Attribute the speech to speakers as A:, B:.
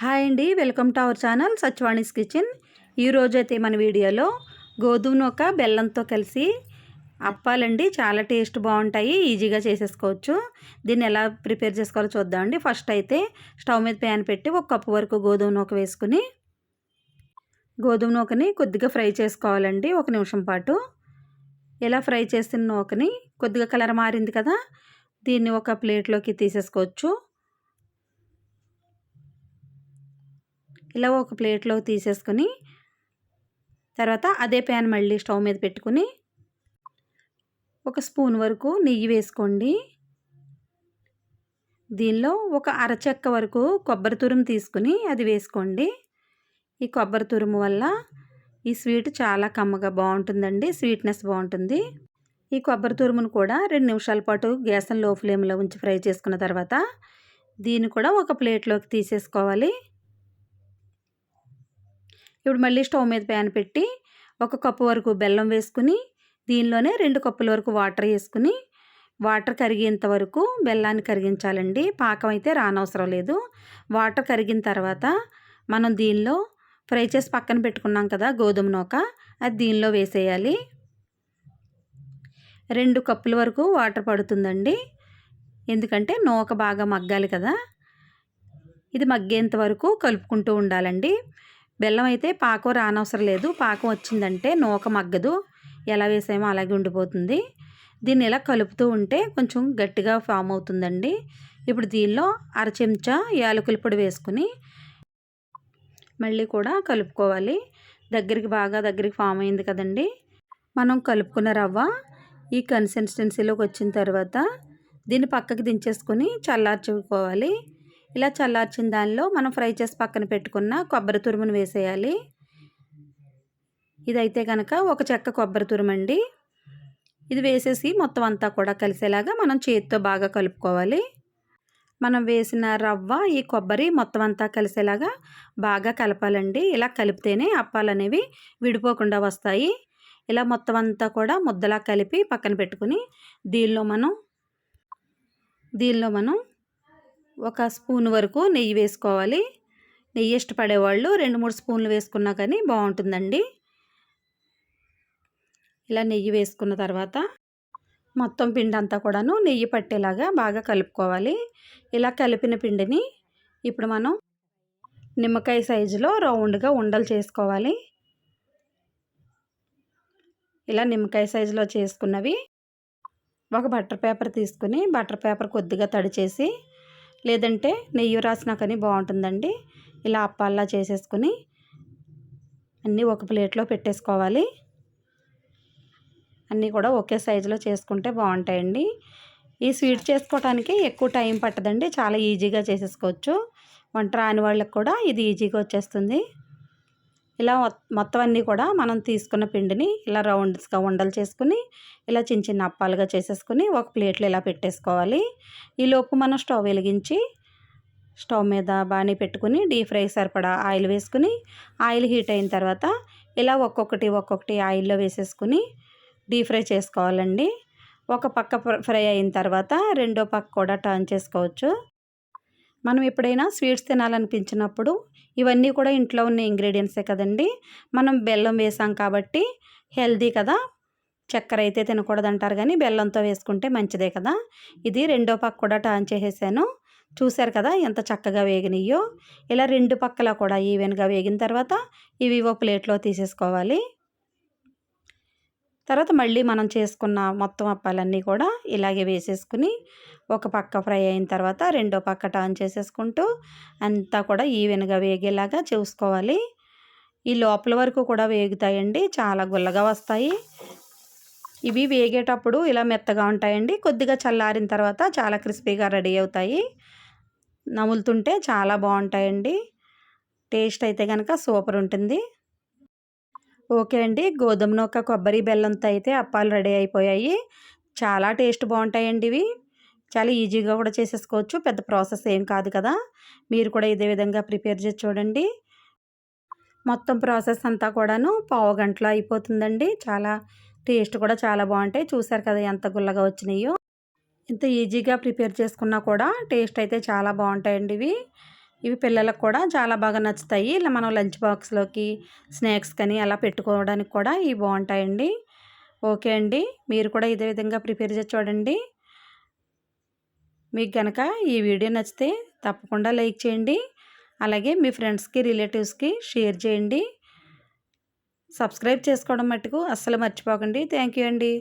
A: Hi అండి welcome to our channel Sachvani's kitchen. ఈరోజు అయితే మన వీడియోలో గోధుమ నూక బెల్లంతో కలిసి అప్పాలండి చాలా టేస్ట్ బాగుంటాయి ఈజీగా చేసేసుకోవచ్చు. దీన్ని ఎలా ప్రిపేర్ చేసుకోవాలో చూద్దామండి ఫస్ట్ అయితే స్టవ్ మీద ప్యాన్ పెట్టి ఒక కప్పు వరకు గోధుమ నూక వేసుకుని గోధుమ నూకని కొద్దిగా ఫ్రై చేసుకోవాలండి ఒక నిమిషం పాటు. ఇలా ఫ్రై చేసిన నూకని కొద్దిగా కలర్ మారింది కదా దీన్ని ఒక ప్లేట్లోకి తీసేసుకోవచ్చు. ఇలా ఒక ప్లేట్లో తీసేసుకొని తర్వాత అదే ప్యాన్ మళ్ళీ స్టవ్ మీద పెట్టుకుని ఒక స్పూన్ వరకు నెయ్యి వేసుకోండి. దీనిలో ఒక అరచెక్క వరకు కొబ్బరి తురుము తీసుకుని అది వేసుకోండి. ఈ కొబ్బరి తురుము వల్ల ఈ స్వీట్ చాలా కమ్మగా బాగుంటుందండి స్వీట్నెస్ బాగుంటుంది. ఈ కొబ్బరి తురుమును కూడా రెండు నిమిషాల పాటు గ్యాస్లో ఫ్లేమ్లో ఉంచి ఫ్రై చేసుకున్న తర్వాత దీన్ని కూడా ఒక ప్లేట్లోకి తీసేసుకోవాలి. ఇప్పుడు మళ్ళీ స్టవ్ మీద ప్యాన్ పెట్టి ఒక కప్పు వరకు బెల్లం వేసుకుని దీనిలోనే రెండు కప్పుల వరకు వాటర్ వేసుకుని వాటర్ కరిగేంత వరకు బెల్లాన్ని కరిగించాలండి. పాకం అయితే రానవసరం లేదు. వాటర్ కరిగిన తర్వాత మనం దీనిలో ఫ్రై చేసి పక్కన పెట్టుకున్నాం కదా గోధుమ నూక అది దీనిలో వేసేయాలి. రెండు కప్పుల వరకు వాటర్ పడుతుందండి. ఎందుకంటే నూక బాగా మగ్గాలి కదా. ఇది మగ్గేంత వరకు కలుపుకుంటూ ఉండాలండి. బెల్లం అయితే పాకం రానవసరం లేదు. పాకం వచ్చిందంటే నూక మగ్గదు. ఎలా వేసామో అలాగే ఉండిపోతుంది. దీన్ని ఇలా కలుపుతూ ఉంటే కొంచెం గట్టిగా ఫామ్ అవుతుందండి. ఇప్పుడు దీనిలో అర చెంచా యాలకుల పొడి వేసుకుని మళ్ళీ కూడా కలుపుకోవాలి. దగ్గరికి బాగా దగ్గరికి ఫామ్ అయింది కదండి. మనం కలుపుకున్న రవ్వ ఈ కన్సిస్టెన్సీలోకి వచ్చిన తర్వాత దీన్ని పక్కకి దించేసుకొని చల్లార్చుకోవాలి. ఇలా చల్లార్చిన దానిలో మనం ఫ్రై చేసి పక్కన పెట్టుకున్న కొబ్బరి తురుమును వేసేయాలి. ఇదైతే కనుక ఒక చెక్క కొబ్బరి తురుమండి. ఇది వేసేసి మొత్తం అంతా కూడా కలిసేలాగా మనం చేతితో బాగా కలుపుకోవాలి. మనం వేసిన రవ్వ ఈ కొబ్బరి మొత్తం అంతా కలిసేలాగా బాగా కలపాలండి. ఇలా కలిపితేనే అప్పాలు అనేవి విడిపోకుండా వస్తాయి. ఇలా మొత్తం అంతా కూడా ముద్దలా కలిపి పక్కన పెట్టుకుని దీనిలో మనం దీనిలో మనం ఒక స్పూన్ వరకు నెయ్యి వేసుకోవాలి. నెయ్యి ఇష్టపడేవాళ్ళు రెండు మూడు స్పూన్లు వేసుకున్నా కానీ బాగుంటుందండి. ఇలా నెయ్యి వేసుకున్న తర్వాత మొత్తం పిండి అంతా కూడాను నెయ్యి పట్టేలాగా బాగా కలుపుకోవాలి. ఇలా కలిపిన పిండిని ఇప్పుడు మనం నిమ్మకాయ సైజులో రౌండ్గా ఉండలు చేసుకోవాలి. ఇలా నిమ్మకాయ సైజులో చేసుకున్నవి ఒక బటర్ పేపర్ తీసుకుని బటర్ పేపర్ కొద్దిగా తడిచేసి లేదంటే నెయ్యి రాసినా కానీ బాగుంటుందండి. ఇలా అప్పాల్లా చేసేసుకుని అన్నీ ఒక ప్లేట్లో పెట్టేసుకోవాలి. అన్నీ కూడా ఒకే సైజులో చేసుకుంటే బాగుంటాయండి. ఈ స్వీట్ చేసుకోవడానికి ఎక్కువ టైం పట్టదండి. చాలా ఈజీగా చేసేసుకోవచ్చు. వంట రాని వాళ్ళకి కూడా ఇది ఈజీగా వచ్చేస్తుంది. ఇలా మొత్తం అన్నీ కూడా మనం తీసుకున్న పిండిని ఇలా రౌండ్స్గా ఉండలు చేసుకుని ఇలా చిన్న చిన్న అప్పాలుగా చేసేసుకుని ఒక ప్లేట్లో ఇలా పెట్టేసుకోవాలి. ఈలోపు మనం స్టవ్ వెలిగించి స్టవ్ మీద బాణీ పెట్టుకుని డీప్ ఫ్రై సరిపడా ఆయిల్ వేసుకుని ఆయిల్ హీట్ అయిన తర్వాత ఇలా ఒక్కొక్కటి ఒక్కొక్కటి ఆయిల్లో వేసేసుకుని డీప్ ఫ్రై చేసుకోవాలండి. ఒక పక్క ఫ్రై అయిన తర్వాత రెండో పక్క కూడా టర్న్ చేసుకోవచ్చు. మనం ఎప్పుడైనా స్వీట్స్ తినాలనిపించినప్పుడు ఇవన్నీ కూడా ఇంట్లో ఉన్న ఇంగ్రీడియంట్సే కదండి. మనం బెల్లం వేసాం కాబట్టి హెల్దీ కదా. చక్కెర అయితే తినకూడదు అంటారు కానీ బెల్లంతో వేసుకుంటే మంచిదే కదా. ఇది రెండో పక్క కూడా టర్న్ చేసేసాను. చూశారు కదా ఎంత చక్కగా వేగినాయో. ఇలా రెండు పక్కల కూడా ఈవెన్గా వేగిన తర్వాత ఇవి ఓ ప్లేట్లో తీసేసుకోవాలి. తర్వాత మళ్ళీ మనం చేసుకున్న మొత్తం అప్పాలన్నీ కూడా ఇలాగే వేసేసుకుని ఒక పక్క ఫ్రై అయిన తర్వాత రెండో పక్క టర్న్ చేసేసుకుంటూ అంతా కూడా ఈవెన్గా వేగేలాగా చూసుకోవాలి. ఈ లోపల వరకు కూడా వేగుతాయండి చాలా గుల్లగా వస్తాయి. ఇవి వేగేటప్పుడు ఇలా మెత్తగా ఉంటాయండి కొద్దిగా చల్లారిన తర్వాత చాలా క్రిస్పీగా రెడీ అవుతాయి. నములుతుంటే చాలా బాగుంటాయండి. టేస్ట్ అయితే కనుక సూపర్ ఉంటుంది. ఓకే అండి. గోధుమ నూక కొబ్బరి బెల్లంతో అయితే అప్పాలు రెడీ అయిపోయాయి. చాలా టేస్ట్ బాగుంటాయండి ఇవి. చాలా ఈజీగా కూడా చేసేసుకోవచ్చు. పెద్ద ప్రాసెస్ ఏం కాదు కదా. మీరు కూడా ఇదే విధంగా ప్రిపేర్ చేసి చూడండి. మొత్తం ప్రాసెస్ అంతా కూడాను పావు గంటలో అయిపోతుందండి. చాలా టేస్ట్ కూడా చాలా బాగుంటాయి. చూసారు కదా ఎంత గుల్లగా వచ్చినాయో. ఇంత ఈజీగా ప్రిపేర్ చేసుకున్నా కూడా టేస్ట్ అయితే చాలా బాగుంటాయండి ఇవి. ఇవి పిల్లలకు కూడా చాలా బాగా నచ్చుతాయి. ఇలా మనం లంచ్ బాక్స్లోకి స్నాక్స్ కానీ అలా పెట్టుకోవడానికి కూడా ఇవి బాగుంటాయండి. ఓకే అండి. మీరు కూడా ఇదే విధంగా ప్రిపేర్ చేసి చూడండి. మీకు కనుక ఈ వీడియో నచ్చితే తప్పకుండా లైక్ చేయండి. అలాగే మీ ఫ్రెండ్స్కి రిలేటివ్స్కి షేర్ చేయండి. సబ్స్క్రైబ్ చేసుకోవడం మట్టుకు అస్సలు మర్చిపోకండి. థ్యాంక్ యూ అండి.